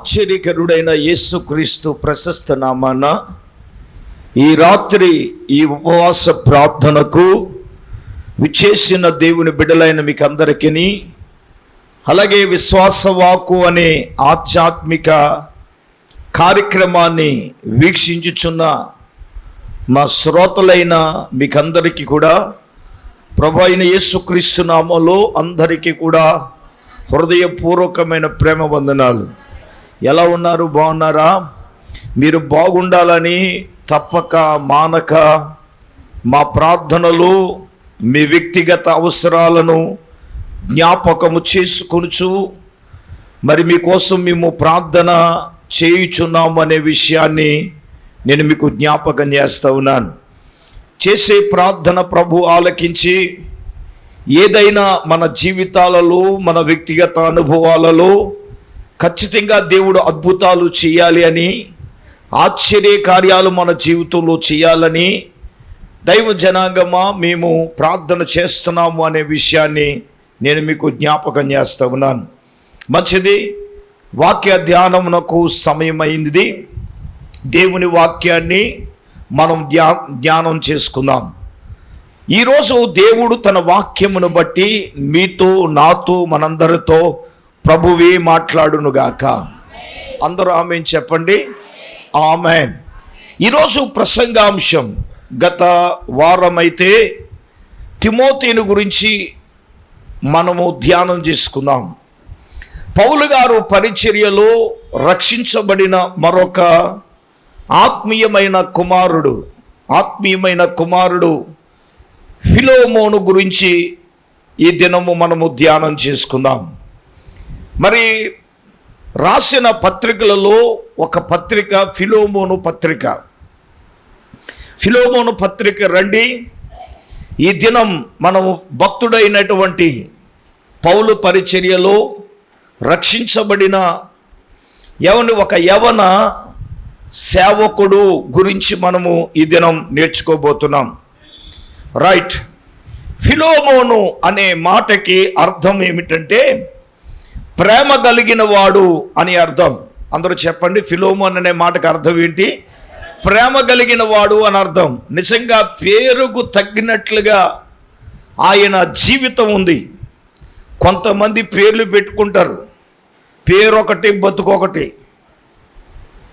ఆశ్చర్యకరుడైన యేసుక్రీస్తు ప్రశస్త నామాన ఈ రాత్రి ఈ ఉపవాస ప్రార్థనకు విచ్చేసిన దేవుని బిడ్డలైన మీకు అందరికీ అలాగే విశ్వాసవాకు అనే ఆధ్యాత్మిక కార్యక్రమాన్ని వీక్షించుచున్న మా శ్రోతలైన మీకందరికీ కూడా ప్రభు అయిన యేసుక్రీస్తు నామంలో అందరికీ కూడా హృదయపూర్వకమైన ప్రేమ వందనాలు. ఎలా ఉన్నారు? బాగున్నారా? మీరు బాగుండాలని తప్పక మానక మా ప్రార్థనలు మీ వ్యక్తిగత అవసరాలను జ్ఞాపకము చేసుకొనుచు మరి మీకోసం మేము ప్రార్థన చేయుచున్నాము అనే విషయాన్ని నేను మీకు జ్ఞాపకం చేస్తూ ఉన్నాను. చేసే ప్రార్థన ప్రభు ఆలకించి ఏదైనా మన జీవితాలలో మన వ్యక్తిగత అనుభవాలలో ఖచ్చితంగా దేవుడు అద్భుతాలు చేయాలి అని ఆశ్చర్య కార్యాలు మన జీవితంలో చేయాలని దైవ జనాంగమా మేము ప్రార్థన చేస్తున్నాము అనే విషయాన్ని నేను మీకు జ్ఞాపకం చేస్తూ ఉన్నాను. మంచిది వాక్య ధ్యానమునకు సమయం అయింది దేవుని వాక్యాన్ని మనం ధ్యా ధ్యానం చేసుకుందాం. ఈరోజు దేవుడు తన వాక్యమును బట్టి మీతో నాతో మనందరితో ప్రభువే మాట్లాడునుగాక. అందరూ ఆమె చెప్పండి. ఆమెన్. ఈరోజు ప్రసంగాంశం గత వారమైతే తిమోతిని గురించి మనము ధ్యానం చేసుకుందాం. పౌలు గారు పరిచర్యలో రక్షించబడిన మరొక ఆత్మీయమైన కుమారుడు ఆత్మీయమైన కుమారుడు ఫిలోమోను గురించి ఈ దినము మనము ధ్యానం చేసుకుందాం. మరి రాసిన పత్రికలలో ఒక పత్రిక ఫిలోమోను పత్రిక. ఫిలోమోను పత్రిక రండి. ఈ దినం మనము భక్తుడైనటువంటి పౌలు పరిచర్యలో రక్షించబడిన యవని ఒక యవన సేవకుడు గురించి మనము ఈ దినం నేర్చుకోబోతున్నాం. రైట్. ఫిలోమోను అనే మాటకి అర్థం ఏమిటంటే ప్రేమ కలిగిన వాడు అని అర్థం. అందరూ చెప్పండి ఫిలోమోన్ అనే మాటకు అర్థం ఏంటి? ప్రేమ కలిగిన వాడు అని అర్థం. నిజంగా పేరుకు తగ్గినట్లుగా ఆయన జీవితం ఉంది. కొంతమంది పేర్లు పెట్టుకుంటారు. పేరు ఒకటి బతుకొకటి.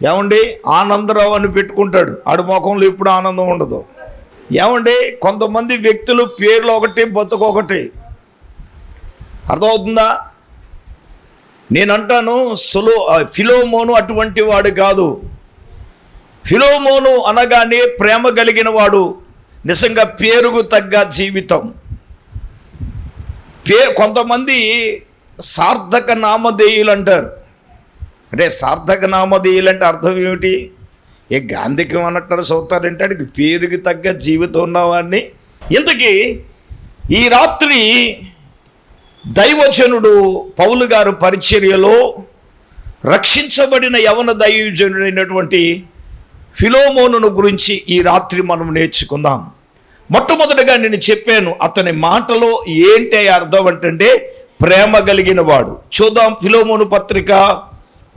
ఏమండి? ఆనందరావు అని పెట్టుకుంటాడు. ఆడు ముఖంలో ఎప్పుడు ఆనందం ఉండదు. ఏమండి? కొంతమంది వ్యక్తులు పేర్లు ఒకటి బతుకొకటి. అర్థమవుతుందా? నేనంటాను సులో ఫిలోమోను అటువంటి వాడు కాదు. ఫిలోమోను అనగానే ప్రేమ కలిగిన వాడు నిజంగా పేరుకు తగ్గ జీవితం. పే కొంతమంది సార్థక నామధేయులు అంటారు. అంటే సార్థక నామధేయులు అంటే అర్థం ఏమిటి? ఏ గాంధీకం అన్నట్టు చదువుతారంటే అడిగి పేరుకి తగ్గ జీవితం ఉన్నవాడిని. ఇంతకీ ఈ రాత్రి దైవజనుడు పౌలు గారు పరిచర్యలో రక్షించబడిన యవన దైవజనుడైనటువంటి ఫిలోమోనును గురించి ఈ రాత్రి మనం నేర్చుకుందాం. మొట్టమొదటిగా నేను చెప్పాను అతని మాటలో ఏంటి అర్థం అంటే ప్రేమ కలిగిన వాడు. చూద్దాం ఫిలోమోను పత్రిక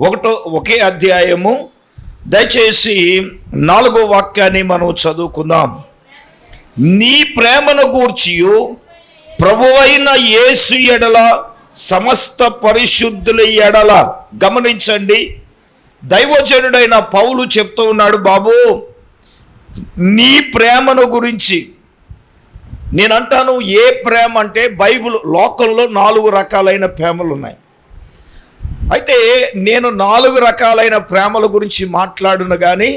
ఒకటో ఒకే అధ్యాయము. దయచేసి నాలుగో వాక్యాన్ని మనం చదువుకుందాం. నీ ప్రేమను గూర్చియు ప్రభువైన యేసు ఎడల సమస్త పరిశుద్ధుల ఎడల గమనించండి. దైవజనుడైన పౌలు చెప్తూ ఉన్నాడు బాబు నీ ప్రేమను గురించి నేను అంటాను ఏ ప్రేమ అంటే బైబుల్ లోకంలో నాలుగు రకాలైన ప్రేమలు ఉన్నాయి. అయితే నేను నాలుగు రకాలైన ప్రేమల గురించి మాట్లాడును కానీ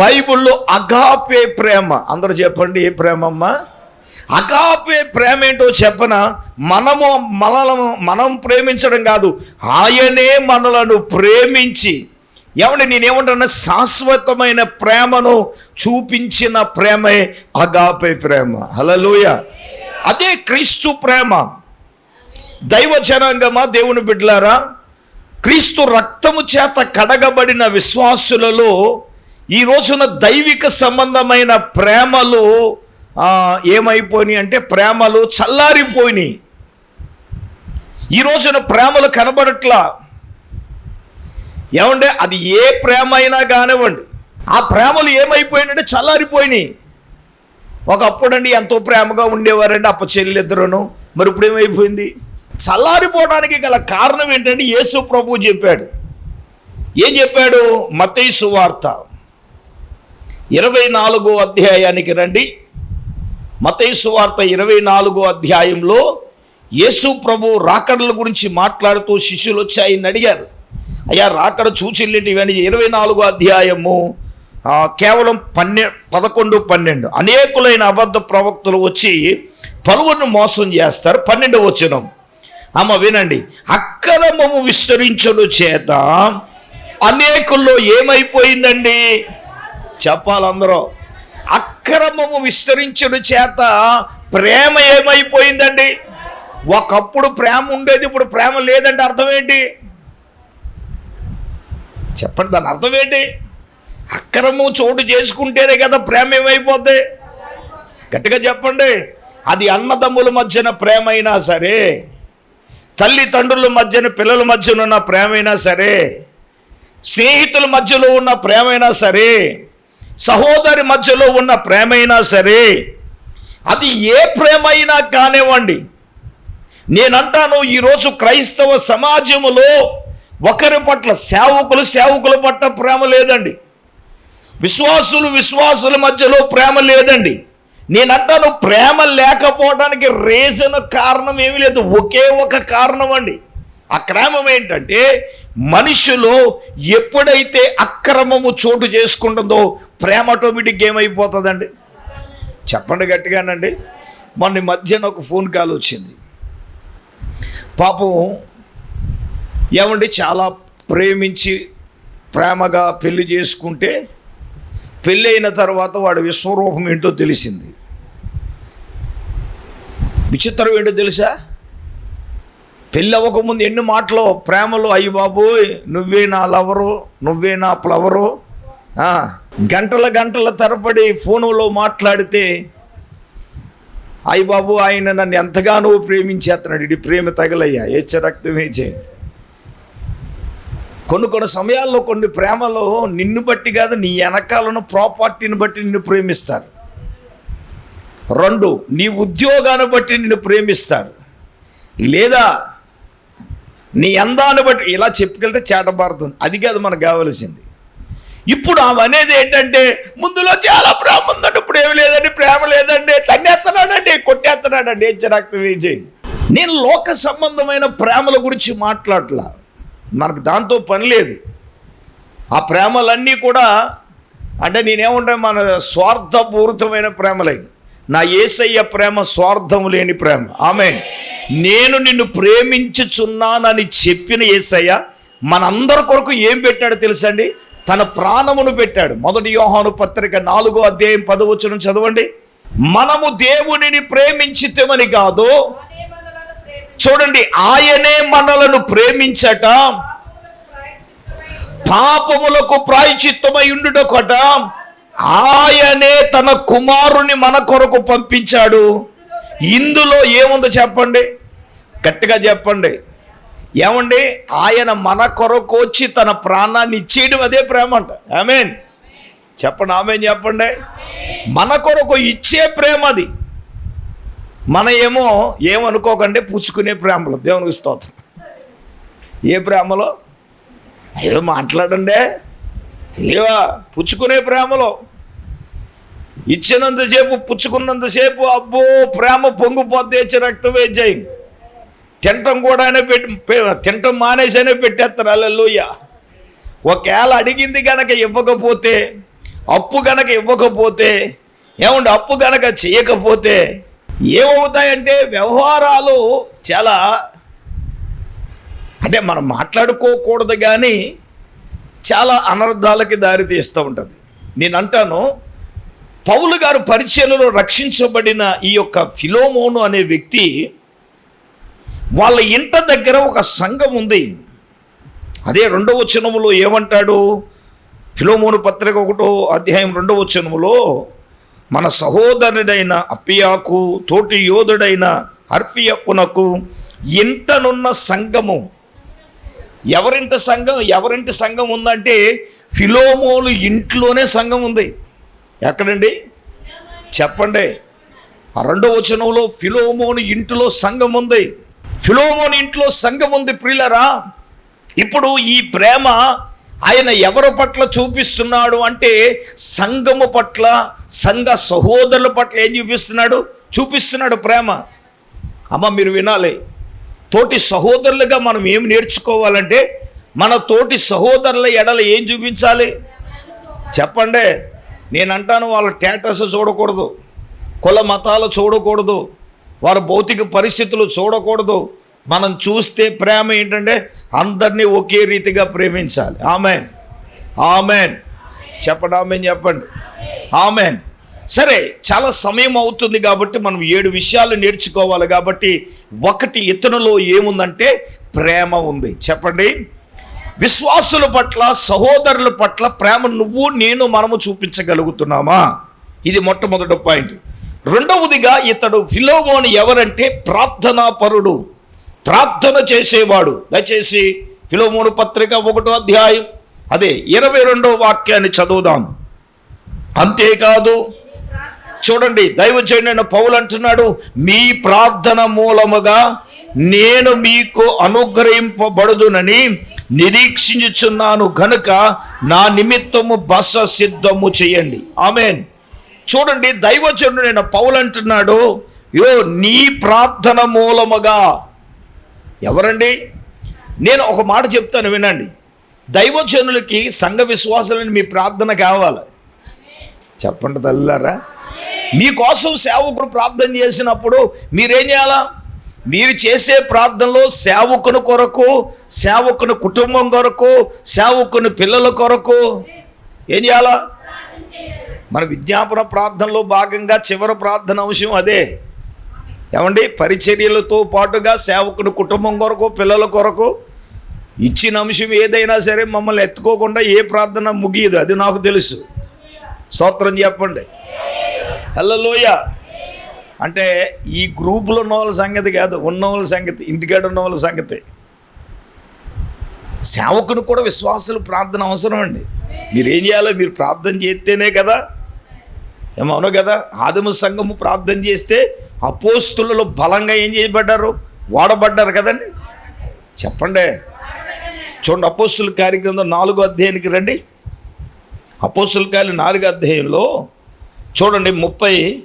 బైబిల్లో అగాపే ప్రేమ. అందరూ చెప్పండి ఏ ప్రేమమ్మా? అగాపే ప్రేమ ఏంటో చెప్పన? మనము మనలను మనం ప్రేమించడం కాదు ఆయనే మనలను ప్రేమించి. ఏమంటే నేనేమంటాను శాశ్వతమైన ప్రేమను చూపించిన ప్రేమే అగాపే ప్రేమ. హలలోయ అదే క్రీస్తు ప్రేమ. దైవ జనాంగమా దేవుని బిడ్డలారా? క్రీస్తు రక్తము చేత కడగబడిన విశ్వాసులలో ఈ రోజున దైవిక సంబంధమైన ప్రేమలో ఏమైపోయినాయి అంటే ప్రేమలు చల్లారిపోయినాయి. ఈ రోజున ప్రేమలు కనబడట్లా. ఏమంటే అది ఏ ప్రేమ అయినా కానివ్వండి. ఆ ప్రేమలు ఏమైపోయినంటే చల్లారిపోయినాయి. ఒకప్పుడు అండి ఎంతో ప్రేమగా ఉండేవారండి అప్ప చెల్లిద్దరును మరి ఇప్పుడు ఏమైపోయింది? చల్లారిపోవడానికి గల కారణం ఏంటంటే యేసు ప్రభు చెప్పాడు. ఏం చెప్పాడు? మతేసు వార్త ఇరవై నాలుగో అధ్యాయానికి రండి. మతైసు వార్త ఇరవై నాలుగో అధ్యాయంలో యేసు ప్రభు రాకడల గురించి మాట్లాడుతూ శిష్యులు వచ్చి ఆయన అడిగారు. అయ్యా రాకడ చూచిల్లేంటి ఇవన్నీ ఇరవై నాలుగో అధ్యాయము కేవలం పన్నె పదకొండు పన్నెండు. అనేకులైన అబద్ధ ప్రవక్తలు వచ్చి పలువురిని మోసం చేస్తారు. పన్నెండు వచనం. అమ్మ వినండి. అక్రమము విస్తరించడం చేత అనేకుల్లో ఏమైపోయిందండి? చెప్పాలందరూ. అక్రమము విస్తరించడం చేత ప్రేమ ఏమైపోయిందండి? ఒకప్పుడు ప్రేమ ఉండేది ఇప్పుడు ప్రేమ లేదంటే అర్థం ఏంటి? చెప్పండి దాని అర్థం ఏంటి? అక్రమం చోటు చేసుకుంటేనే కదా ప్రేమ ఏమైపోద్ది? గట్టిగా చెప్పండి. అది అన్నదమ్ముల మధ్యన ప్రేమ అయినా సరే తల్లిదండ్రుల మధ్యన పిల్లల మధ్యన ఉన్న ప్రేమ అయినా సరే స్నేహితుల మధ్యలో ఉన్న ప్రేమైనా సరే సహోదరి మధ్యలో ఉన్న ప్రేమైనా సరే అది ఏ ప్రేమైనా కానివ్వండి. నేనంటాను ఈరోజు క్రైస్తవ సమాజములో ఒకరి పట్ల సేవకులు సేవకుల పట్ల ప్రేమ లేదండి. విశ్వాసులు విశ్వాసుల మధ్యలో ప్రేమ లేదండి. నేనంటాను ప్రేమ లేకపోవడానికి రీజన్ కారణం ఏమీ లేదు. ఒకే ఒక కారణం అండి. అక్రమం ఏంటంటే మనిషిలో ఎప్పుడైతే అక్రమము చోటు చేసుకుంటుందో ప్రేమ ఆటోమేటిక్ ఏమైపోతుందండి? చెప్పండి గట్టిగానండి. మొన్న మధ్యాహ్నం మధ్యన ఒక ఫోన్ కాల్ వచ్చింది. పాపం ఏమండి చాలా ప్రేమించి ప్రేమగా పెళ్ళి చేసుకుంటే పెళ్ళి అయిన తర్వాత వాడి విశ్వరూపం ఏంటో తెలిసింది. విచిత్రం ఏంటో తెలుసా? పెళ్ళి అవ్వకముందు ఎన్ని మాటలు ప్రేమలో అయ్యి బాబోయ్ నువ్వే నా లవరు నువ్వే నా ఫ్లవరు గంటల గంటల తరబడి ఫోనులో మాట్లాడితే అయ్యి బాబు ఆయన నన్ను ఎంతగానో ప్రేమించేస్తున్నాడు ఇది ప్రేమ తగలయ్యా ఏచ్చ రక్తమేచే కొన్ని కొన్ని సమయాల్లో కొన్ని ప్రేమలో నిన్ను బట్టి కాదు నీ వెనకాలను ప్రాపర్టీని బట్టి నిన్ను ప్రేమిస్తారు. రెండు నీ ఉద్యోగాన్ని బట్టి నిన్ను ప్రేమిస్తారు. లేదా నీ అందాన్ని బట్టి ఇలా చెప్పుకెళ్తే చేటబారుతుంది అది కాదు మనకు కావలసింది. ఇప్పుడు ఆమె అనేది ఏంటంటే ముందులో చాలా ప్రేమ ఉందండి ఇప్పుడు ఏమి లేదండి ప్రేమ లేదండి తన్నేస్తున్నాడండి కొట్టేస్తున్నాడండి ఏం చిరాకు వేజే నేను లోక సంబంధమైన ప్రేమల గురించి మాట్లాడలా. మనకు దాంతో పని లేదు. ఆ ప్రేమలన్నీ కూడా అంటే నేనేముంటా మన స్వార్థపూరితమైన ప్రేమలే. నా ఏసయ్య ప్రేమ స్వార్థము లేని ప్రేమ. ఆమె నేను నిన్ను ప్రేమించుచున్నానని చెప్పిన ఏసయ్య మనందరి కొరకు ఏం పెట్టాడో తెలుసండి? తన ప్రాణమును పెట్టాడు. మొదటి యోహాను పత్రిక నాలుగో అధ్యాయం పదవచ్చును చదవండి. మనము దేవునిని ప్రేమించితేమని కాదు చూడండి ఆయనే మనలను ప్రేమించట పాపములకు ప్రాయచిత్తమై ఉండుటొకట ఆయనే తన కుమారుని మన కొరకు పంపించాడు. ఇందులో ఏముందో చెప్పండి? గట్టిగా చెప్పండి. ఏమండి? ఆయన మన కొరకు వచ్చి తన ప్రాణాన్ని ఇచ్చేయడం అదే ప్రేమ అంట. ఆమెన్. చెప్పండి ఆమెన్ చెప్పండి. మన కొరకు ఇచ్చే ప్రేమ అది. మన ఏమో ఏమనుకోకండి పుచ్చుకునే ప్రేమలో. దేవునికి స్తోత్రం. ఏ ప్రేమలో? అయ్యో మాట్లాడండి. తెలియవా? పుచ్చుకునే ప్రేమలో. ఇచ్చినంతసేపు పుచ్చుకున్నంతసేపు అబ్బో ప్రేమ పొంగిపోద్ది ఇచ్చే రక్తం వేచాయి తినటం కూడా అయినా పెట్టి తినటం మానేసైనా పెట్టేస్తారు అల్లెలుయ్య ఒకవేళ అడిగింది కనుక ఇవ్వకపోతే అప్పు కనుక ఇవ్వకపోతే ఏమండి అప్పు కనుక చేయకపోతే ఏమవుతాయంటే వ్యవహారాలు చాలా అంటే మనం మాట్లాడుకోకూడదు కానీ చాలా అనర్థాలకి దారి తీస్తూ ఉంటుంది. నేను అంటాను పౌలు గారు పరిచయలో రక్షించబడిన ఈ యొక్క ఫిలోమోను అనే వ్యక్తి వాళ్ళ ఇంట దగ్గర ఒక సంఘం ఉంది. అదే రెండవ వచనములో ఏమంటాడు? ఫిలోమోను పత్రిక ఒకటో అధ్యాయం రెండవ వచనములో మన సహోదరుడైన అప్పియాకు తోటి యోధుడైన అర్పియప్పునకు ఇంటనున్న సంఘము. ఎవరింటి సంఘం? ఎవరింటి సంఘం ఉందంటే ఫిలోమోలు ఇంట్లోనే సంఘం ఉంది. ఎక్కడండి? చెప్పండి. ఆ రెండో వచనంలో ఫిలోమోని ఇంటిలో సంఘం ఉంది. ఫిలోమోని ఇంట్లో సంఘం ఉంది ప్రియులరా. ఇప్పుడు ఈ ప్రేమ ఆయన ఎవరి పట్ల చూపిస్తున్నాడు అంటే సంఘము పట్ల సంఘ సహోదరుల పట్ల ఏం చూపిస్తున్నాడు? చూపిస్తున్నాడు ప్రేమ. అమ్మ మీరు వినాలి. తోటి సహోదరులుగా మనం ఏం నేర్చుకోవాలంటే మన తోటి సహోదరుల ఎడల ఏం చూపించాలి? చెప్పండి. నేను అంటాను వాళ్ళ స్టేటస్ చూడకూడదు. కుల మతాలు చూడకూడదు. వారి భౌతిక పరిస్థితులు చూడకూడదు. మనం చూస్తే ప్రేమ ఏంటంటే అందరినీ ఒకే రీతిగా ప్రేమించాలి. ఆమెన్. ఆమెన్. చెప్పండి ఆమెన్ చెప్పండి. ఆమెన్. సరే చాలా సమయం అవుతుంది కాబట్టి మనం ఏడు విషయాలు నేర్చుకోవాలి కాబట్టి ఒకటి ఇతనులో ఏముందంటే ప్రేమ ఉంది. చెప్పండి. విశ్వాసుల పట్ల సహోదరుల పట్ల ప్రేమ నువ్వు నేను మనము చూపించగలుగుతున్నామా? ఇది మొట్టమొదటి పాయింట్. రెండవదిగా ఇతడు ఫిలోమోని ఎవరంటే ప్రార్థనా పరుడు ప్రార్థన చేసేవాడు. దయచేసి ఫిలోమోను పత్రిక ఒకటో అధ్యాయం. అదే ఇరవై రెండో వాక్యాన్ని చదువుదాం. అంతేకాదు చూడండి దైవజనుడైన పౌలు అంటున్నాడు మీ ప్రార్థన మూలముగా నేను మీకు అనుగ్రహింపబడుదునని నిరీక్షించుచున్నాను గనుక నా నిమిత్తము బస సిద్ధము చేయండి. ఆమెన్. చూడండి దైవజనుడైన పౌలు అంటున్నాడు యో నీ ప్రార్థన మూలముగా. ఎవరండి? నేను ఒక మాట చెప్తాను వినండి. దైవజనులకి సంఘ విశ్వాసాలని మీ ప్రార్థన కావాలి. చెప్పండి తల్లారా. మీకోసం సేవకుడు ప్రార్థన చేసినప్పుడు మీరేం చేయాలా? మీరు చేసే ప్రార్థనలో సేవకుని కొరకు సేవకుని కుటుంబం కొరకు సేవకుని పిల్లల కొరకు ఏం చేయాలా? మన విజ్ఞాపన ప్రార్థనలో భాగంగా చివరి ప్రార్థన అంశం అదే. ఏమండి? పరిచర్యలతో పాటుగా సేవకుని కుటుంబం కొరకు పిల్లల కొరకు ఇచ్చిన అంశం ఏదైనా సరే మమ్మల్ని ఎత్తుకోకుండా ఏ ప్రార్థన ముగియదు అది నాకు తెలుసు. స్తోత్రం చెప్పండి. హల్లలోయ. అంటే ఈ గ్రూపులో ఉన్న వాళ్ళ సంగతి కాదు ఉన్న వాళ్ళ సంగతి ఇంటికాడ ఉన్న వాళ్ళ సంగతి. సేవకును కూడా విశ్వాసులు ప్రార్థన అవసరం అండి. మీరు ఏం చేయాలో మీరు ప్రార్థన చేస్తేనే కదా. ఏమవును కదా ఆదిమ సంఘము ప్రార్థన చేస్తే అపోస్తులలో బలంగా ఏం చేయబడ్డారు? వాడబడ్డారు కదండి. చెప్పండి. చూడండి అపోస్తుల కార్యక్రమం నాలుగో అధ్యాయానికి రండి. అపోస్తుల కార్యం నాలుగో అధ్యాయంలో చూడండి ముప్పై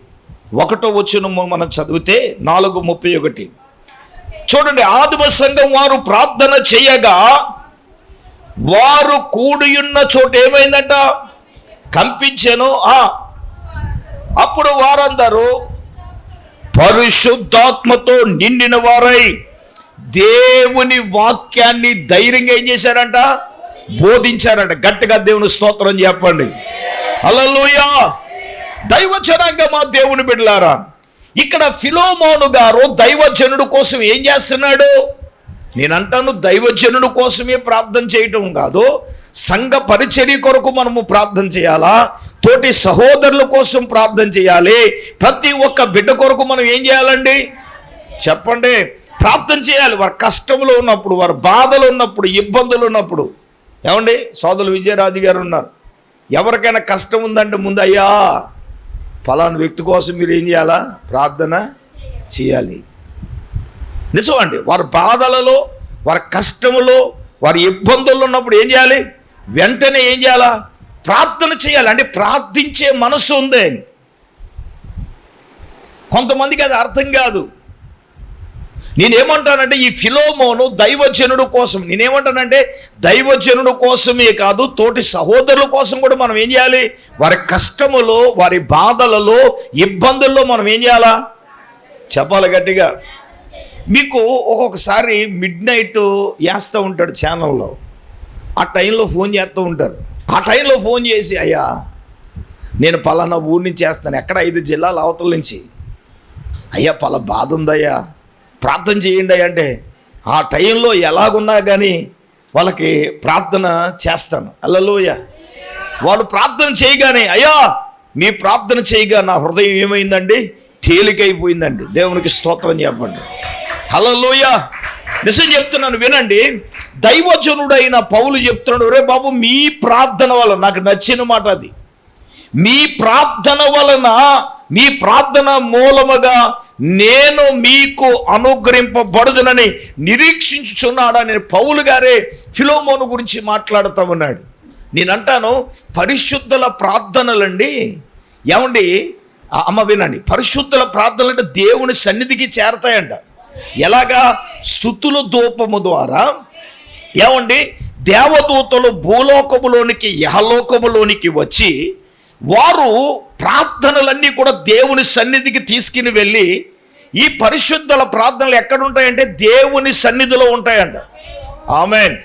ఒకటో వచ్చిన మనం చదివితే నాలుగు ముప్పై ఒకటి. చూడండి ఆదిమ సంఘం వారు ప్రార్థన చేయగా వారు కూడియున్న చోట ఏమైందంట? కంపించాను. ఆ అప్పుడు వారందరూ పరిశుద్ధాత్మతో నిండిన వారై దేవుని వాక్యాన్ని ధైర్యంగా ఏం చేశారంట? బోధించారంట. గట్టిగా దేవుని స్తోత్రం చెప్పండి. అలలోయా దైవజనంగా మా దేవుని బిడ్డలారా ఇక్కడ ఫిలోమోను గారు దైవజనుడు కోసం ఏం చేస్తున్నాడు? నేనంటాను దైవజనుడు కోసమే ప్రార్థన చేయటం కాదు సంఘ పరిచర్య కొరకు మనము ప్రార్థన చేయాలా? తోటి సహోదరుల కోసం ప్రార్థన చేయాలి. ప్రతి ఒక్క బిడ్డ కొరకు మనం ఏం చేయాలండి? చెప్పండి. ప్రార్థన చేయాలి. వారి కష్టంలో ఉన్నప్పుడు వారి బాధలు ఉన్నప్పుడు ఇబ్బందులు ఉన్నప్పుడు. ఏమండి? సోదరులు విజయరాజు గారు ఉన్నారు. ఎవరికైనా కష్టం ఉందంటే ముందు అయ్యా ఫలానా వ్యక్తి కోసం మీరు ఏం చేయాలా? ప్రార్థన చేయాలి. నిజమండి వారి బాధలలో వారి కష్టములో వారి ఇబ్బందుల్లో ఉన్నప్పుడు ఏం చేయాలి? వెంటనే ఏం చేయాలా? ప్రార్థన చేయాలి. అంటే ప్రార్థించే మనసు ఉంది కొంతమందికి అది అర్థం కాదు. నేనేమంటానంటే ఈ ఫిలోమోను దైవజనుడు కోసం నేనేమంటానంటే దైవజనుడు కోసమే కాదు తోటి సహోదరుల కోసం కూడా మనం ఏం చేయాలి? వారి కష్టములో వారి బాధలలో ఇబ్బందుల్లో మనం ఏం చేయాలా? చెప్పాలి గట్టిగా. మీకు ఒక్కొక్కసారి మిడ్ నైట్ వేస్తూ ఉంటాడు ఛానల్లో. ఆ టైంలో ఫోన్ చేస్తూ ఉంటారు. ఆ టైంలో ఫోన్ చేసి అయ్యా నేను పలానా ఊరి నుంచి చేస్తాను ఎక్కడ? ఐదు జిల్లాల అవతల నుంచి. అయ్యా పలా బాధ ఉందయ్యా. ప్రార్థన చేయండి అంటే ఆ టైంలో ఎలాగున్నా కానీ వాళ్ళకి ప్రార్థన చేస్తాను. అల్లలోయ వాళ్ళు ప్రార్థన చేయగానే అయ్యా మీ ప్రార్థన చేయగా నా హృదయం ఏమైందండి? తేలికైపోయిందండి. దేవునికి స్తోత్రం చెప్పండి. హలోయ నిజం చెప్తున్నాను వినండి. దైవజనుడైన పౌలు చెప్తున్నాడు రే బాబు మీ ప్రార్థన వల్ల నాకు నచ్చిన మాట అది. మీ ప్రార్థన వలన మీ ప్రార్థన మూలముగా నేను మీకు అనుగ్రహింపబడుదునని నిరీక్షించుచున్నాడని పౌలు గారే ఫిలోమోను గురించి మాట్లాడుతూ ఉన్నాడు. నేనంటాను పరిశుద్ధుల ప్రార్థనలండి ఏమండి? అమ్మ వినండి. పరిశుద్ధుల ప్రార్థనలు అంటే దేవుని సన్నిధికి చేరతాయంట. ఎలాగా? స్థుతుల దూపము ద్వారా. ఏమండి? దేవదూతలు భూలోకములోనికి యహలోకములోనికి వచ్చి వారు ప్రార్థనలన్నీ కూడా దేవుని సన్నిధికి తీసుకుని వెళ్ళి ఈ పరిశుద్ధుల ప్రార్థనలు ఎక్కడ ఉంటాయంటే దేవుని సన్నిధిలో ఉంటాయంట. ఆమెన్.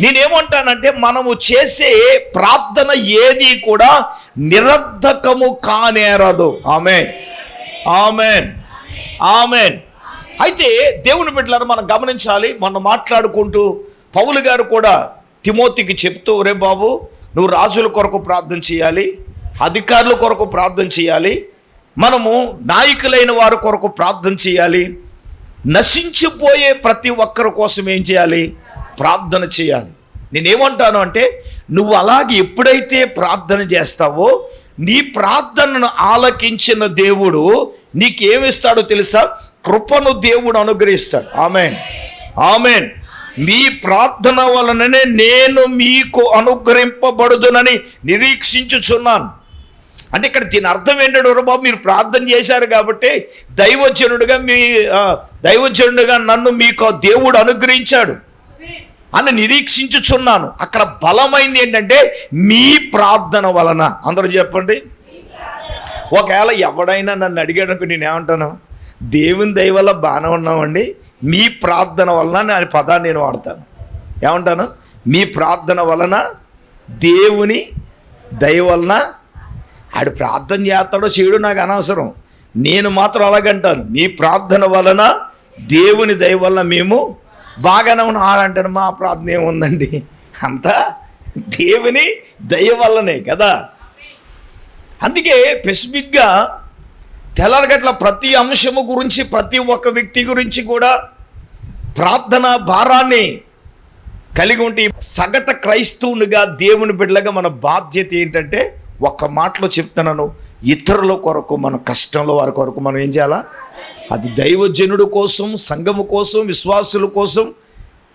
నేనేమంటానంటే మనము చేసే ప్రార్థన ఏది కూడా నిరర్ధకము కానేరదు. ఆమెన్. ఆమెన్. ఆమెన్. అయితే దేవుని బిడ్డలను మనం గమనించాలి మనం మాట్లాడుకుంటూ పౌలు గారు కూడా తిమోతికి చెప్తూ రే బాబు నువ్వు రాజుల కొరకు ప్రార్థన చేయాలి అధికారుల కొరకు ప్రార్థన చేయాలి. మనము నాయకులైన వారి కొరకు ప్రార్థన చేయాలి. నశించిపోయే ప్రతి ఒక్కరి కోసం ఏం చేయాలి? ప్రార్థన చేయాలి. నేనేమంటాను అంటే నువ్వు అలాగే ఎప్పుడైతే ప్రార్థన చేస్తావో నీ ప్రార్థనను ఆలకించిన దేవుడు నీకేమిస్తాడో తెలుసా? కృపను దేవుడు అనుగ్రహిస్తాడు. ఆమెన్. ఆమెన్. మీ ప్రార్థన వలననే నేను మీకు అనుగ్రహింపబడుదునని నిరీక్షించుచున్నాను. అంటే ఇక్కడ దీని అర్థం ఏంటంటే బాబు మీరు ప్రార్థన చేశారు కాబట్టి దైవజనుడుగా మీ దైవజనుడుగా నన్ను మీకు ఆ దేవుడు అనుగ్రహించాడు అని నిరీక్షించుచున్నాను. అక్కడ బలమైంది ఏంటంటే మీ ప్రార్థన వలన. అందరూ చెప్పండి. ఒకవేళ ఎవడైనా నన్ను అడిగాడనుకో నేను ఏమంటాను? దేవుని దయ వల్ల బాగానే ఉన్నామండి. మీ ప్రార్థన వలన అనే పదాన్ని నేను వాడతాను. ఏమంటాను? మీ ప్రార్థన వలన దేవుని దయ వలన ఆడు ప్రార్థన చేస్తాడో చేయడో నాకు అనవసరం. నేను మాత్రం అలాగంటాను. నీ ప్రార్థన వలన దేవుని దయ వలన మేము బాగానే ఉన్నాం. ఆడంటాడు మా ప్రార్థన ఏముందండి? అంతా దేవుని దయ వల్లనే కదా. అందుకే స్పెసిఫిక్గా తెల్లరగట్ల ప్రతి అంశము గురించి ప్రతి ఒక్క వ్యక్తి గురించి కూడా ప్రార్థన భారాన్ని కలిగి ఉంటే సగట క్రైస్తవునిగా దేవుని బిడ్డలుగా మన బాధ్యత ఏంటంటే ఒక్క మాటలో చెప్తున్నాను ఇతరుల కొరకు మన కష్టంలో వారి కొరకు మనం ఏం చేయాలా? అది దైవజనుడు కోసం సంఘము కోసం విశ్వాసుల కోసం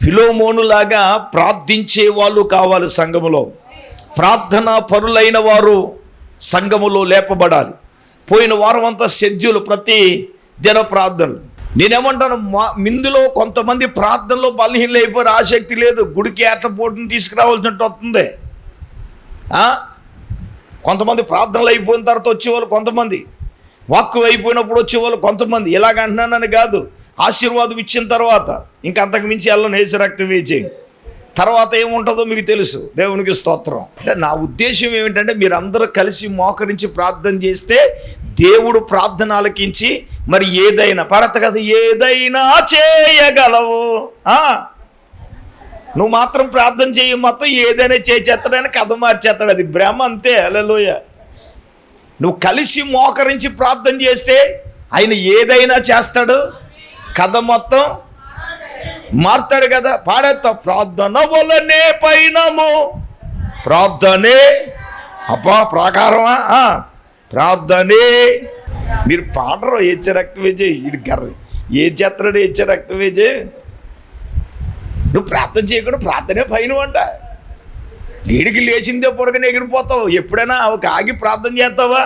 ఫిలోమోనులాగా ప్రార్థించే వాళ్ళు కావాలి సంఘములో. ప్రార్థన పరులైన వారు సంఘములో లేపబడాలి. పోయిన వారం అంతా షెడ్యూల్ ప్రతి దిన ప్రార్థనలు నేనేమంటాను మా ఇందులో కొంతమంది ప్రార్థనలో బలహీనలు అయిపోయి ఆసక్తి లేదు. గుడికి ఏట పోటుని తీసుకురావాల్సినట్టు వస్తుంది. కొంతమంది ప్రార్థనలు అయిపోయిన తర్వాత వచ్చేవాళ్ళు కొంతమంది. వాక్కు అయిపోయినప్పుడు వచ్చేవాళ్ళు కొంతమంది. ఇలాగ అంటున్నానని కాదు. ఆశీర్వాదం ఇచ్చిన తర్వాత. ఇంక అంతకు మించి వెళ్ళను వేసి రక్తం వేచి. తర్వాత ఏముంటుందో మీకు తెలుసు. దేవునికి స్తోత్రం. అంటే నా ఉద్దేశం ఏమిటంటే మీరందరూ కలిసి మోకరించి ప్రార్థన చేస్తే దేవుడు ప్రార్థన ఆలకించి మరి ఏదైనా పడత కదా ఏదైనా చేయగలవు. నువ్వు మాత్రం ప్రార్థన చేయి మొత్తం ఏదైనా చేసేస్తాడని కథ మార్చేస్తాడు. అది భ్రమ అంతే. అలలోయ నువ్వు కలిసి మోకరించి ప్రార్థన చేస్తే ఆయన ఏదైనా చేస్తాడు. కథ మొత్తం మారుతాడు కదా. పాడేస్తా ప్రార్థన వలనే పైనము. ప్రార్థనే. అబ్బా ప్రాకారమా? ప్రార్థనే. మీరు పాడరు ఏచ్చ రక్త విజయ్. ఇది గర్ర ఏ చేస్తాడు ఏచ్చ రక్త విజయ్? నువ్వు ప్రార్థన చేయకుండా ప్రార్థనే పైన అంట లేడికి లేచిందే పొరగని ఎగిరిపోతావు. ఎప్పుడైనా ఒక ఆగి ప్రార్థన చేస్తావా?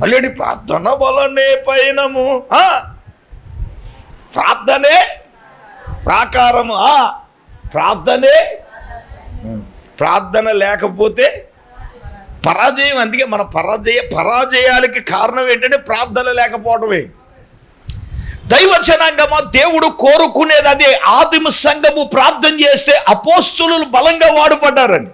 మళ్ళీ ప్రార్థన బలనే పైనము ప్రార్థనే ప్రాకారము ప్రార్థనే ప్రార్థన లేకపోతే పరాజయం. అందుకే మన పరాజయ పరాజయాలకి కారణం ఏంటంటే ప్రార్థన లేకపోవడమే దైవ జనాంగమా దేవుడు కోరుకునేది అదే. ఆదిమ సంఘము ప్రార్థన చేస్తే అపోస్తులు బలంగా వాడుపడ్డారని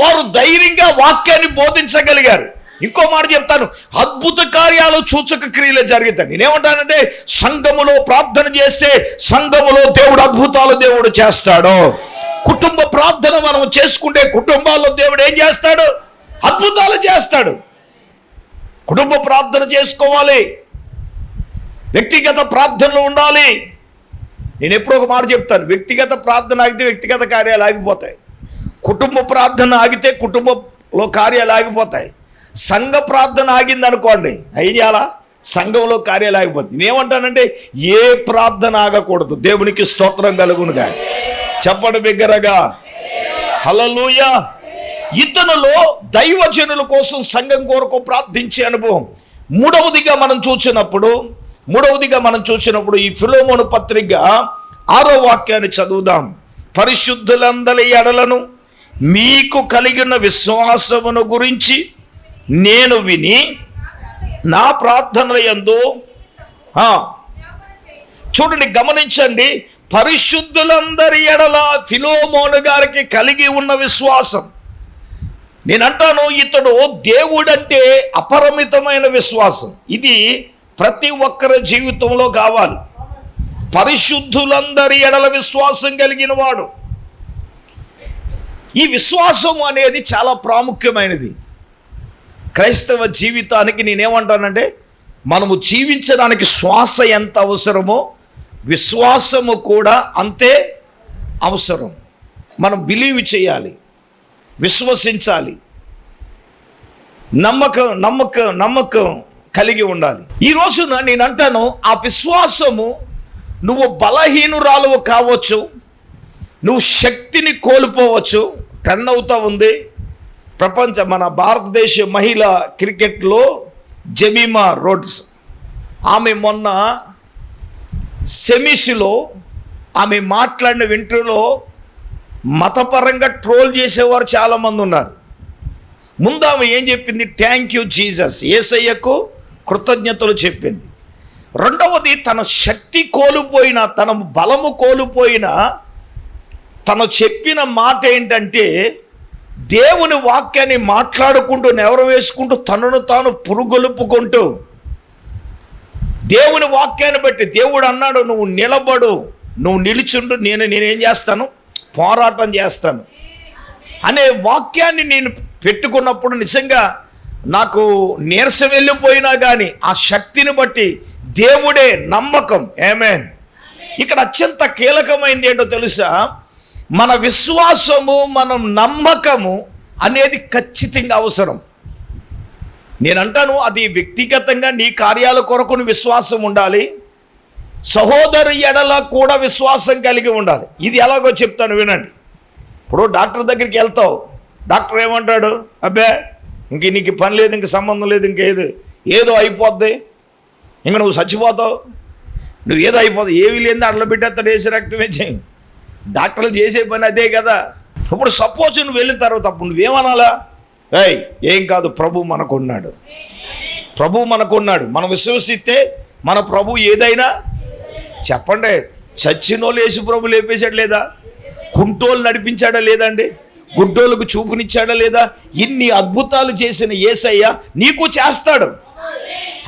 వారు ధైర్యంగా వాక్యాన్ని బోధించగలిగారు. ఇంకో మాట చెప్తాను. అద్భుత కార్యాలు సూచక క్రియలు జరుగుతాయి. నేనేమంటానంటే సంఘములో ప్రార్థన చేస్తే సంఘములో దేవుడు అద్భుతాలు దేవుడు చేస్తాడు. కుటుంబ ప్రార్థన మనం చేసుకుంటే కుటుంబాల్లో దేవుడు ఏం చేస్తాడు? అద్భుతాలు చేస్తాడు. కుటుంబ ప్రార్థన చేసుకోవాలి. వ్యక్తిగత ప్రార్థనలు ఉండాలి. నేను ఎప్పుడో ఒక మాట చెప్తాను వ్యక్తిగత ప్రార్థన ఆగితే వ్యక్తిగత కార్యాలు ఆగిపోతాయి. కుటుంబ ప్రార్థన ఆగితే కుటుంబంలో కార్యాలు ఆగిపోతాయి. సంఘ ప్రార్థన ఆగింది అనుకోండి అయ్యాలా సంఘంలో కార్యాలు ఆగిపోతుంది నేనేమంటానంటే ఏ ప్రార్థన ఆగకూడదు. దేవునికి స్తోత్రం కలుగునుగా చెప్పడం బిగ్గరగా. హలలుయ ఇతనులో దైవజనుల కోసం సంఘం కొరకు ప్రార్థించే అనుభవం. మూడవదిగా మనం చూసినప్పుడు మూడవదిగా మనం చూసినప్పుడు ఈ ఫిలోమోను పత్రిక ఆరో వాక్యాన్ని చదువుదాం. పరిశుద్ధులందరి ఎడలను మీకు కలిగిన విశ్వాసమును గురించి నేను విని నా ప్రార్థనల ఎందు చూడండి గమనించండి. పరిశుద్ధులందరి ఎడల ఫిలోమోను గారికి కలిగి ఉన్న విశ్వాసం. నేనంటాను ఇతడు దేవుడంటే అపరిమితమైన విశ్వాసం. ఇది ప్రతి ఒక్కరి జీవితంలో కావాలి. పరిశుద్ధులందరి ఎడల విశ్వాసం కలిగిన వాడు. ఈ విశ్వాసం అనేది చాలా ప్రాముఖ్యమైనది. క్రైస్తవ జీవితానికి నేనేమంటానంటే మనము జీవించడానికి శ్వాస ఎంత అవసరమో విశ్వాసము కూడా అంతే అవసరం. మనం బిలీవ్ చేయాలి. విశ్వసించాలి. నమ్మకం నమ్మకం నమ్మకం కలిగి ఉండాలి. ఈ రోజున నేను అంటాను ఆ విశ్వాసము నువ్వు బలహీనురాలు కావచ్చు నువ్వు శక్తిని కోల్పోవచ్చు టర్న్ అవుతా ఉంది. ప్రపంచ మన భారతదేశ మహిళ క్రికెట్లో జమీమా రోడ్స్. ఆమె మొన్న సెమీస్లో ఆమె మాట్లాడిన ఇంటర్వ్యూలో మతపరంగా ట్రోల్ చేసేవారు చాలామంది ఉన్నారు. ముందు ఆమె ఏం చెప్పింది? థ్యాంక్ యూ జీసస్ ఏసయ్యకు కృతజ్ఞతలు చెప్పింది. రెండవది తన శక్తి కోల్పోయిన తన బలము కోల్పోయిన తను చెప్పిన మాట ఏంటంటే దేవుని వాక్యాన్ని మాట్లాడుకుంటూ నెవరు వేసుకుంటూ తనను తాను పురుగొలుపుకుంటూ దేవుని వాక్యాన్ని బట్టి దేవుడు అన్నాడు నువ్వు నిలబడు నువ్వు నిలుచుండు నేను నేనేం చేస్తాను? పోరాటం చేస్తాను. అనే వాక్యాన్ని నేను పెట్టుకున్నప్పుడు నిజంగా నాకు నీరసం వెళ్ళిపోయినా కానీ ఆ శక్తిని బట్టి దేవుడే నమ్మకం. ఏమేన్ ఇక్కడ అత్యంత కీలకమైంది ఏంటో తెలుసా? మన విశ్వాసము మనం నమ్మకము అనేది ఖచ్చితంగా అవసరం. నేనంటాను అది వ్యక్తిగతంగా నీ కార్యాల కొరకు విశ్వాసం ఉండాలి. సహోదరు ఎడల కూడా విశ్వాసం కలిగి ఉండాలి. ఇది ఎలాగో చెప్తాను వినండి. ఇప్పుడు డాక్టర్ దగ్గరికి వెళ్తావు. డాక్టర్ ఏమంటాడు? అబ్బే ఇంక నీకు పని లేదు ఇంక సంబంధం లేదు ఇంకేది ఏదో? అయిపోద్ది. ఇంక నువ్వు చచ్చిపోతావు. నువ్వు ఏదో అయిపోతావు ఏవి లేని అట్లా పెట్టేస్తాడు వేసి రక్తమే చేయి డాక్టర్లు చేసే పని అదే కదా. ఇప్పుడు సపోజ్ నువ్వు వెళ్ళిన తర్వాత అప్పుడు నువ్వేమనాలా ఏయ్ ఏం కాదు ప్రభు మనకున్నాడు. ప్రభు మనకున్నాడు. మనం విశ్వసిస్తే మన ప్రభు ఏదైనా చెప్పండి. చచ్చినోళ్ళు యేసు ప్రభు లేపేశాడు లేదా? కుంటోళ్ళు నడిపించాడా లేదండి గుడ్డోలకు చూపునిచ్చాడా లేదా? ఇన్ని అద్భుతాలు చేసిన ఏసయ్య నీకు చేస్తాడు.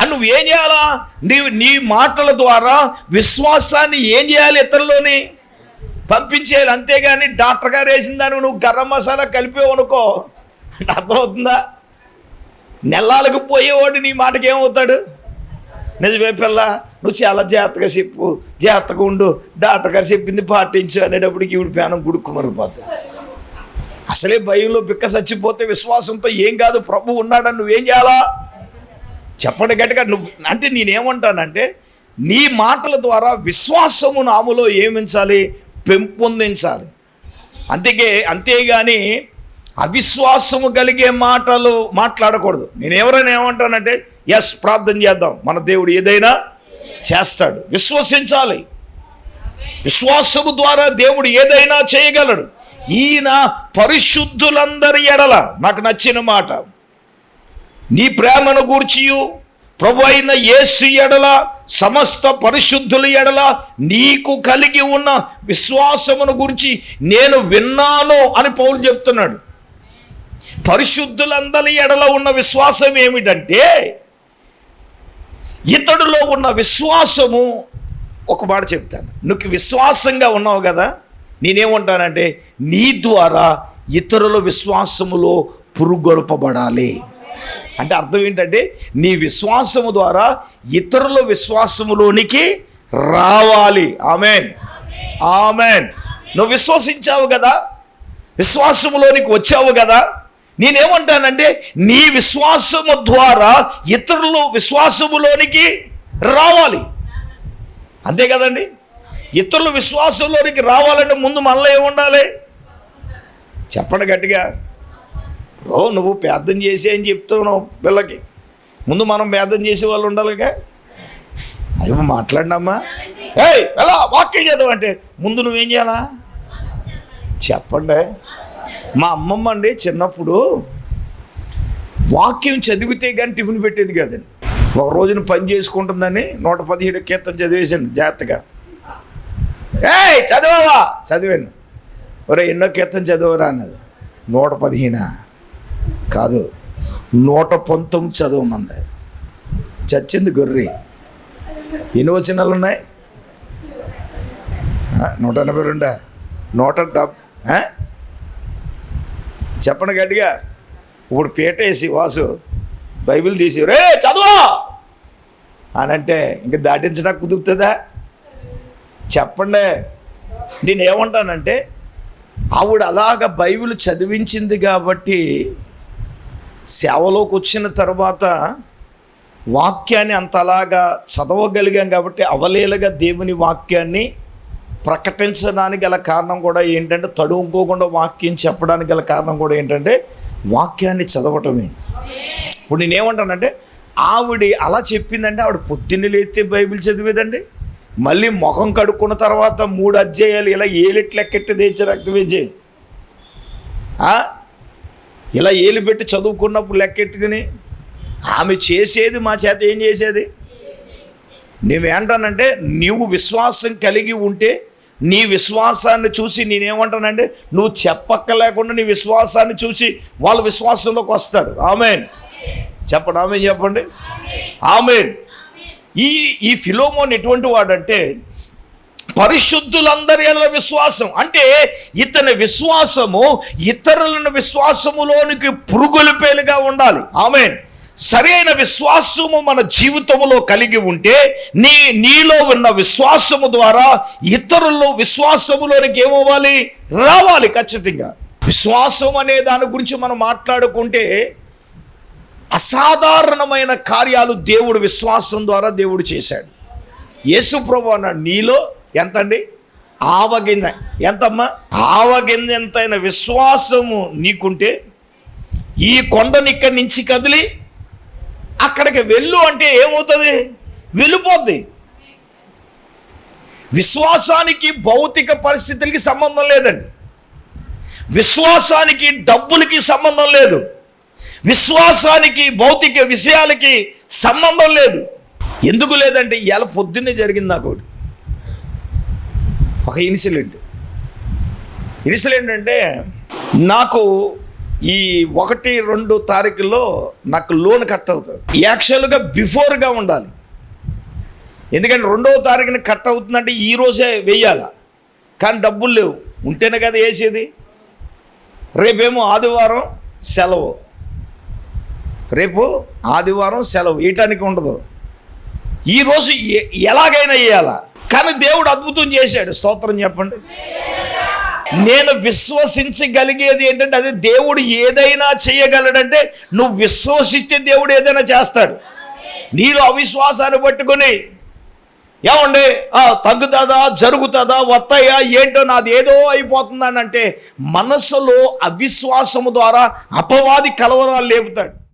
అని నువ్వు ఏం చేయాలా? నీ నీ మాటల ద్వారా విశ్వాసాన్ని ఏం చేయాలి ఇతరులోని పంపించేయాలి. అంతేగాని డాక్టర్ గారు వేసిన దానికి నువ్వు గరం మసాలా కలిపేవు అనుకో. అర్థమవుతుందా? నెల్లాలకు పోయేవాడు నీ మాటకి ఏమవుతాడు? నిజమే పిల్ల నువ్వు చాలా జాగ్రత్తగా చెప్పు. జాగ్రత్తగా ఉండు. డాక్టర్ గారు చెప్పింది పాటించు అనేటప్పటికి ఇవి పేనం గుడుక్కుమరిపోతుంది అసలే భయంలో బిక్క చచ్చిపోతే విశ్వాసంతో ఏం కాదు ప్రభు ఉన్నాడని నువ్వేం చేయాలా? చెప్పండి గట్టిగా నువ్వు అంటే నేనేమంటానంటే నీ మాటల ద్వారా విశ్వాసము నాములో ఏమించాలి? పెంపొందించాలి. అంతేకే అంతేగాని అవిశ్వాసము కలిగే మాటలు మాట్లాడకూడదు. నేను ఎవరైనా ఏమంటానంటే ఎస్ ప్రార్థన చేద్దాం. మన దేవుడు ఏదైనా చేస్తాడు. విశ్వసించాలి. విశ్వాసము ద్వారా దేవుడు ఏదైనా చేయగలడు. ఈయన పరిశుద్ధులందరి ఎడల నాకు నచ్చిన మాట. నీ ప్రేమను గూర్చియు. ప్రభు అయిన యేసు ఎడల సమస్త పరిశుద్ధుల ఎడల నీకు కలిగి ఉన్న విశ్వాసమును గురించి నేను విన్నాను అని పౌలు చెప్తున్నాడు. పరిశుద్ధులందరి ఎడల ఉన్న విశ్వాసం ఏమిటంటే ఇతడులో ఉన్న విశ్వాసము ఒక మాట చెప్తాను. నువ్వు విశ్వాసంగా ఉన్నావు కదా? నేనేమంటానంటే నీ ద్వారా ఇతరుల విశ్వాసములో పురుగొల్పబడాలి. అంటే అర్థం ఏంటంటే నీ విశ్వాసము ద్వారా ఇతరుల విశ్వాసములోనికి రావాలి. ఆమెన్. ఆమెన్. నువ్వు విశ్వసించావు కదా? విశ్వాసములోనికి వచ్చావు కదా? నేనేమంటానంటే నీ విశ్వాసము ద్వారా ఇతరులు విశ్వాసములోనికి రావాలి. అంతే కదండి? ఇతరులు విశ్వాసంలోనికి రావాలంటే ముందు మనలో ఏముండాలి చెప్పండి గట్టిగా. ఓ నువ్వు పేదం చేసి అని చెప్తున్నావు పిల్లకి. ముందు మనం పేదం చేసే వాళ్ళు ఉండాలిగా అయ్యో మాట్లాడినమ్మా. ఏయ్ ఎలా వాక్యం చేద్దాం అంటే ముందు నువ్వేం చేయాలా? చెప్పండి. మా అమ్మమ్మ అండి చిన్నప్పుడు వాక్యం చదివితే కానీ టిఫిన్ పెట్టేది కాదండి. ఒక రోజున పని చేసుకుంటుందని నూట పదిహేడు కీర్తన చదివేశాను జాగ్రత్తగా. ఏయ్ చదవవా? చదివాను. ఒరే ఎన్నో కీర్తన చదవరా అన్నది. నూట పదిహేన? కాదు నూట పంతొమ్మిది చదవమంది. చచ్చింది గొర్రె. ఎన్ని వచనాలు ఉన్నాయి? నూట ఎనభై రెండా? నూట డబ్ చెప్పండి గట్టిగా. ఇప్పుడు పీటేసి వాసు బైబిల్ తీసి రే చదువు! అని అంటే ఇంక దాటించడానికి కుదురుతుందా? చెప్పండి. నేను ఏమంటానంటే ఆవిడ అలాగ బైబిల్ చదివించింది కాబట్టి సేవలోకి వచ్చిన తర్వాత వాక్యాన్ని అంత అలాగా చదవగలిగాం కాబట్టి అవలేలగా దేవుని వాక్యాన్ని ప్రకటించడానికి గల కారణం కూడా ఏంటంటే తడుముకోకుండా వాక్యం చెప్పడానికి గల కారణం కూడా ఏంటంటే వాక్యాన్ని చదవటమే. ఇప్పుడు నేనేమంటానంటే ఆవిడ అలా చెప్పిందంటే ఆవిడ పొద్దున్నే లేతే బైబిల్ చదివేదండి? మళ్ళీ ముఖం కడుక్కున్న తర్వాత మూడు అధ్యాయాలు ఇలా ఏలిట్లు లెక్కెట్టి తెచ్చి రక్తం వేసి ఇలా ఏలు పెట్టి చదువుకున్నప్పుడు లెక్కెట్టుకుని ఆమె చేసేది మా చేత ఏం చేసేది? నువ్వేంటానంటే నీవు విశ్వాసం కలిగి ఉంటే నీ విశ్వాసాన్ని చూసి నేనేమంటానంటే నువ్వు చెప్పక్క లేకుండా నీ విశ్వాసాన్ని చూసి వాళ్ళ విశ్వాసంలోకి వస్తారు. ఆమెన్. చెప్పండి ఆమె చెప్పండి. ఆమెన్. ఈ ఈ ఫిలోమోన్ ఎటువంటి వాడంటే పరిశుద్ధులందరి విశ్వాసం. అంటే ఇతని విశ్వాసము ఇతరులను విశ్వాసములోనికి పురుగులు పేలుగా ఉండాలి. ఆమెన్. సరైన విశ్వాసము మన జీవితంలో కలిగి ఉంటే నీ నీలో ఉన్న విశ్వాసము ద్వారా ఇతరులు విశ్వాసములోనికి ఏమవ్వాలి? రావాలి ఖచ్చితంగా. విశ్వాసం అనే దాని గురించి మనం మాట్లాడుకుంటే అసాధారణమైన కార్యాలు దేవుడు విశ్వాసం ద్వారా దేవుడు చేశాడు. యేసుప్రభు అన్నాడు నీలో ఎంతండి? ఆవగింజ ఎంతమ్మా? ఆవగింజ ఎంతైన విశ్వాసము నీకుంటే ఈ కొండని ఇక్కడి నుంచి కదిలి అక్కడికి వెళ్ళు అంటే ఏమవుతుంది? వెళ్ళిపోద్ది. విశ్వాసానికి భౌతిక పరిస్థితులకి సంబంధం లేదండి. విశ్వాసానికి డబ్బులకి సంబంధం లేదు. విశ్వాసానికి భౌతిక విషయాలకి సంబంధం లేదు. ఎందుకు లేదంటే ఇవాళ పొద్దున్నే జరిగింది నాకు ఒకటి. ఒక ఇన్సిడెంట్. ఇన్సిడెంట్ అంటే నాకు ఈ ఒకటి రెండు తారీఖులో నాకు లోన్ కట్ అవుతుంది. యాక్చువల్గా బిఫోర్గా ఉండాలి. ఎందుకంటే రెండవ తారీఖున కట్ అవుతుందంటే ఈ రోజే కానీ డబ్బులు లేవు. ఉంటేనే కదా వేసేది. రేపేమో ఆదివారం సెలవు. రేపు ఆదివారం సెలవు. వేయటానికి ఉండదు. ఈరోజు ఎలాగైనా వేయాల కానీ దేవుడు అద్భుతం చేశాడు. స్తోత్రం చెప్పండి. నేను విశ్వసించగలిగేది ఏంటంటే అది దేవుడు ఏదైనా చేయగలడంటే నువ్వు విశ్వసిస్తే దేవుడు ఏదైనా చేస్తాడు. నీలో అవిశ్వాసాన్ని పట్టుకొని ఏమండి? తగ్గుతుందా? జరుగుతుందా? వస్తాయా? ఏంటో నాది ఏదో అయిపోతుందని అంటే మనసులో అవిశ్వాసము ద్వారా అపవాది కలవరాలు లేపుతాడు.